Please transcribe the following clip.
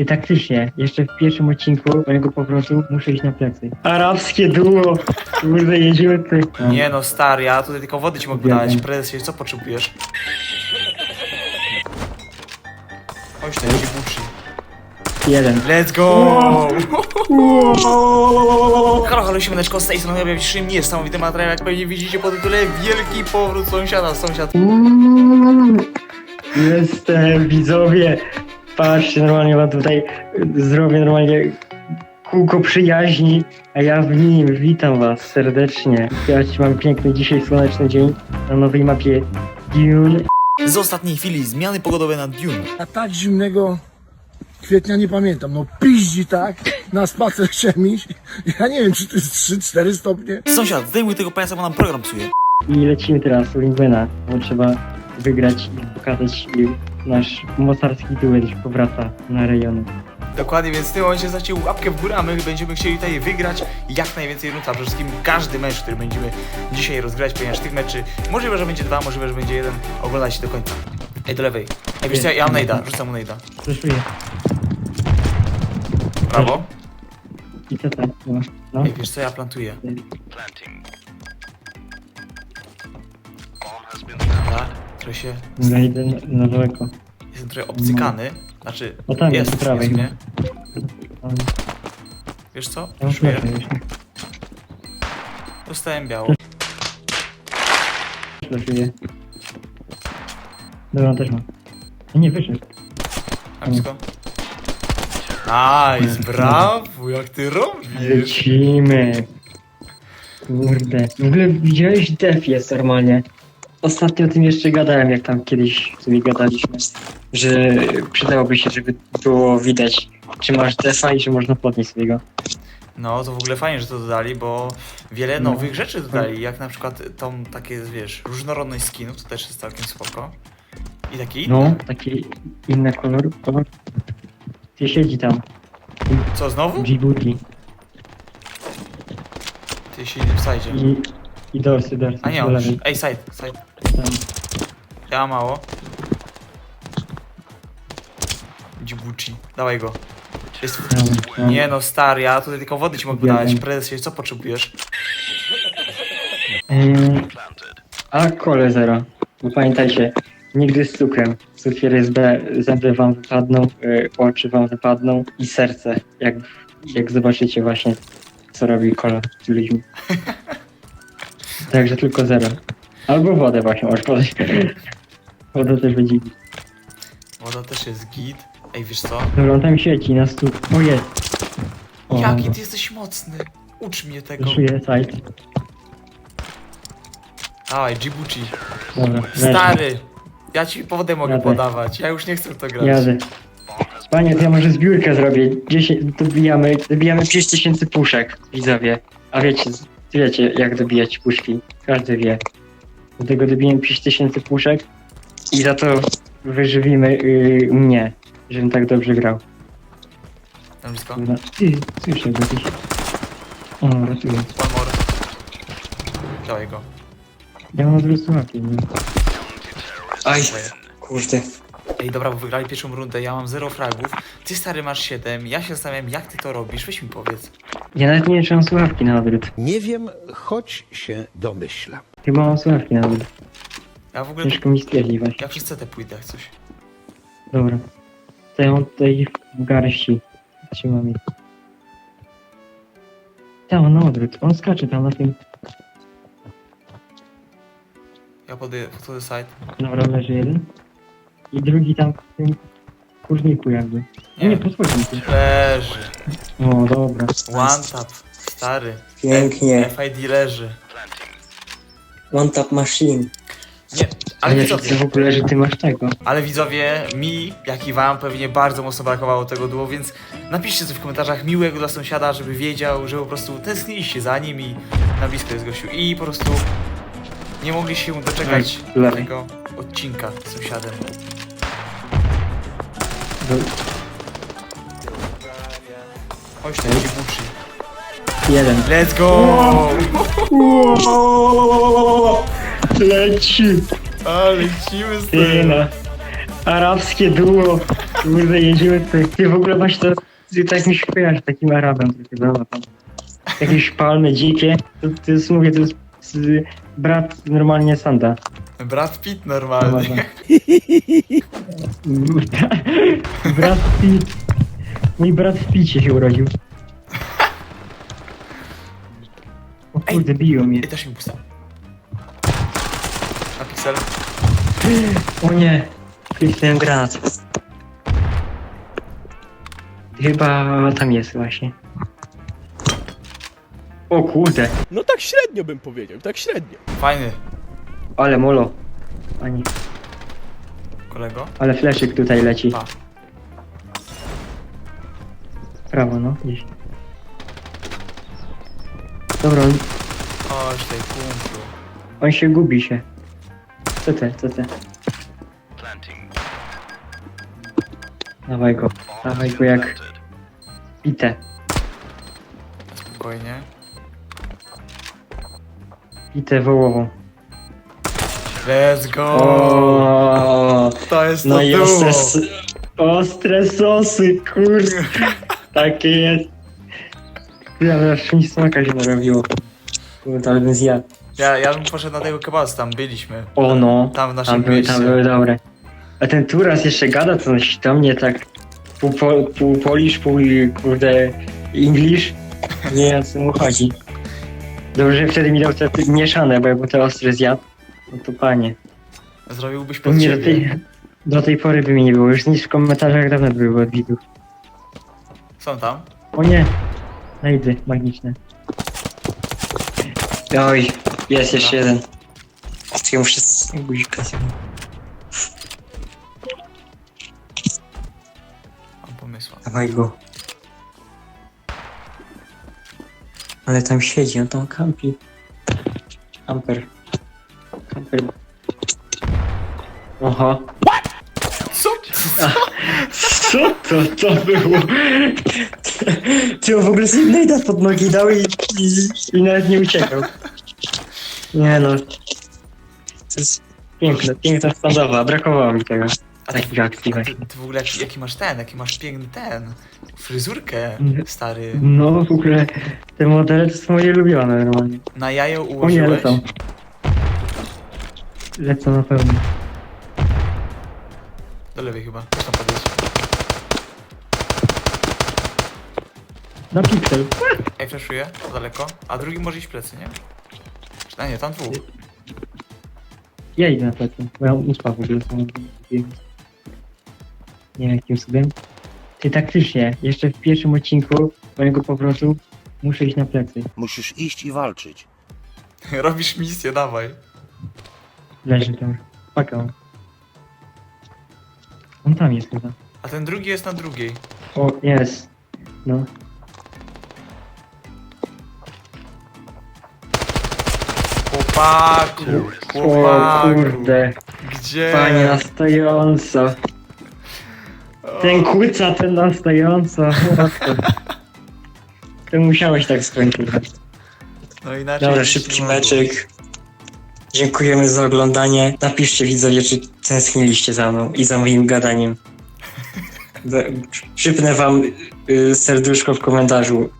I taktycznie, jeszcze w pierwszym odcinku mojego powrotu muszę iść na plecy. Arabskie duo! Kurde, jedziemy ty. Nie no, stary, ja tutaj tylko wody ci mogę Wiem. dać. Prezesie, co potrzebujesz? Chodź tu, buczy. Jeden. Let's go! Halo, halo, siemaneczko, z tej strony objawił się niesamowity materiał, jak pewnie widzicie po tytule Wielki powrót sąsiada, sąsiad. Jestem, widzowie. Patrzcie, normalnie mam tutaj, zrobię normalnie kółko przyjaźni, a ja w nim witam was serdecznie. Słuchajcie, mamy piękny dzisiaj słoneczny dzień na nowej mapie Dune. Z ostatniej chwili zmiany pogodowe na Dune. A tak zimnego kwietnia nie pamiętam. No piździ tak, na spacer chciałem iść. Ja nie wiem, czy to jest 3-4 stopnie. Sąsiad, zdejmuj tego pajaca, bo nam program psuje. I lecimy teraz u Lingwena, bo trzeba wygrać i pokazać y, nasz mocarski duet już powraca na rejony. Dokładnie, więc w tym momencie zaciął łapkę w górę, a my będziemy chcieli tutaj wygrać jak najwięcej rund, a przede wszystkim każdy mecz, który będziemy dzisiaj rozgrać, ponieważ tych meczy możliwe, że będzie dwa, możliwe, że będzie jeden. Oglądajcie do końca. Ej, do lewej. Ej, wiesz co, ja mam nejda, rzucam mu nejda. Zreszuję. Brawo. I co tam? No, no. Ej, wiesz co, ja plantuję. Dobra, trochę się... Ja idę na, daleko. Jestem trochę obcykany. Znaczy, O tam jest, po prawej jest, chyba. nie? Tam, Wiesz co? tam Czuję. już. Dostałem biało. Fleszuję. Dobra, on też ma. A nie, wyszedł. A blisko? Nice, brawo, jak ty robisz? Lecimy. Kurde. W ogóle widziałeś def jest normalnie. Ostatnio o tym jeszcze gadałem, jak tam kiedyś sobie gadaliśmy, że przydałoby się, żeby było widać, czy masz defa i że można podnieść sobie go. No, to w ogóle fajnie, że to dodali, bo wiele No. nowych rzeczy dodali, jak na przykład tą takie, wiesz, różnorodność skinów, to też jest całkiem spoko. I taki inny. No, taki inny kolor. kolor. Ty siedzi tam, Co, znowu? Djibouti. Ty siedzi w sajdzie. I, i dorsy, dorsy. A nie, on już... Ej, side, side. Ja mało. Djibouti. Dawaj go. Jest... No. Nie no, stary, ja tutaj tylko wody ci mogę dać. Prezesie, co potrzebujesz? Ym, a kole zero. Bo pamiętajcie, nigdy z cukrem. Cukier jest B, zęby wam wypadną, y, oczy wam wypadną i serce, jak, jak zobaczycie właśnie, co robi kola z ludźmi. Także tylko zero. Albo wodę właśnie możesz podać. Woda też będzie. git. Woda też jest git. Ej, wiesz co? Dobra, on tam sieci na stół. O jest! O, Jaki ty jesteś mocny. Ucz mnie tego. Wyszuję side. Dawaj, Djibouti. Dobra, lecę. Stary! Ja ci wodę mogę Jadę. podawać. Ja już nie chcę w to grać. Jadę. Panie, to ja może zbiórkę zrobię. 10, dobijamy, dobijamy 5000 puszek, widzowie. A wiecie, wiecie jak dobijać puszki. Każdy wie. Dlatego dobijemy 5000 puszek i za to wyżywimy yy, mnie, żebym tak dobrze grał. Tam blisko. Dobra. Ty, słyszę go jakiś. O, ratuję. One more. Dawaj go. Ja mam nie? Aj, kurde. Ej, dobra, bo wygrali pierwszą rundę, ja mam 0 fragów. Ty stary masz 7. Ja się zastanawiam, jak ty to robisz. Weź mi powiedz. Ja nawet nie wiem, czy mam słuchawki na odwrót. Nie wiem, choć się domyślam. Chyba mam słuchawki na odwrót. Ja w ogóle. Ciężko mi stwierdzić właśnie. Ja przez CT pójdę jak coś. Dobra. To ja mam tutaj w garści. Trzymam je. Tam, na odwrót. On skacze tam na tym. Ja podję to the side. Dobra, leży jeden. I drugi tam w tym kurniku jakby. Nie, nie pod chodnikiem. Leży. O, dobra. One tap. Stary. Pięknie. FID leży. One tap machine. Nie, ale ja widzowie, widzę w ogóle, że ty masz tego. ale widzowie, mi, jak i wam, pewnie bardzo mocno brakowało tego duo, więc napiszcie coś w komentarzach miłego dla sąsiada, żeby wiedział, że po prostu tęskniliście za nim i na blisko jest gościu. I po prostu nie mogli się doczekać tego odcinka z sąsiadem. Chodź tu, Djibouti. Jeden. Let's go! Leci. Ale lecimy z Ty no. Arabskie duo. Kurde, jedziemy tutaj. Ty w ogóle masz to... Ty tak mi się kojarzysz takim Arabem. dobra, tam. Jakieś palmy dzikie. To, to jest, mówię, to jest brat normalnie Sanda. Brad Pitt normalnie. brat Pitt. Mój brat w Picie się urodził. O kurde, biją mnie. I też mi pusta. Na piksel. O nie, kliknąłem granat. Chyba tam jest właśnie. O kurde, No tak średnio bym powiedział, tak średnio. Fajny, ale molo. Pani, kolego. ale fleszyk tutaj leci. Pa. Prawo, no, gdzieś. Dobra, on, Chodź tej kumplu. on się gubi się. Co te, co te? Dawaj go, dawaj go jak pite. Spokojnie. Pite wołową. Let's go! O, To jest No to i duo. ostre, s- ostre sosy, kurde. Takie jest. Ja aż mi smaka się narobiło. Kurde, ale bym zjadł. Ja, ja bym poszedł na tego kebabs, tam byliśmy. O no, Tam w naszym tam były, mieście. tam były dobre. A ten Turas jeszcze gada coś do mnie tak pół, po, pół Polish, pół kurde English. Nie wiem o co mu chodzi. Dobrze, że wtedy mi dał te mieszane, bo jakbym te ostre zjadł, no to panie. Zrobiłbyś pod mnie do tej, do tej pory by mi nie było. Już nic w komentarzach dawno były od widzów. Są tam. O nie! Najdy magiczne. Oj, jest jeszcze jeden. Ja muszę z guzika sobie. Mam pomysła. Dawaj go. Ale tam siedzi, on tam kampi. Kamper. Oho. Co? Co to to było? Ty on w ogóle sobie najda pod nogi dał i, i, i nawet nie uciekał. Nie no. To jest piękne, piękna standowa, brakowało mi tego. A Takich akcji właśnie. ty, w ogóle jaki, jaki masz ten, jaki masz piękny ten. Fryzurkę, Mhm. stary. No w ogóle te modele to są moje ulubione normalnie. Na jajo O nie, ułożyłeś? lecą. Lecą na pewno. Do lewej chyba. Chcesz tam podejść? Na piksel. Ej, flashuję, to daleko. A drugi może iść w plecy, nie? A nie, tam dwóch. Ja idę na plecy, bo ja uspa w ogóle są. Nie wiem jakim cudem. Ty taktycznie, jeszcze w pierwszym odcinku mojego powrotu muszę iść na plecy. Musisz iść i walczyć. Robisz misję, dawaj. Leży tam. Paka. On tam jest chyba. A ten drugi jest na drugiej. O, jest. No. Chłopaku, O chłopaku. kurde. Gdzie? Panie na stojąco. Ten kłyca, ten na stojąco. Ty musiałeś tak skończyć. No inaczej. Dobra, szybki mogło meczek. Dziękujemy za oglądanie. Napiszcie widzowie, czy tęskniliście za mną i za moim gadaniem. Przypnę wam y, serduszko w komentarzu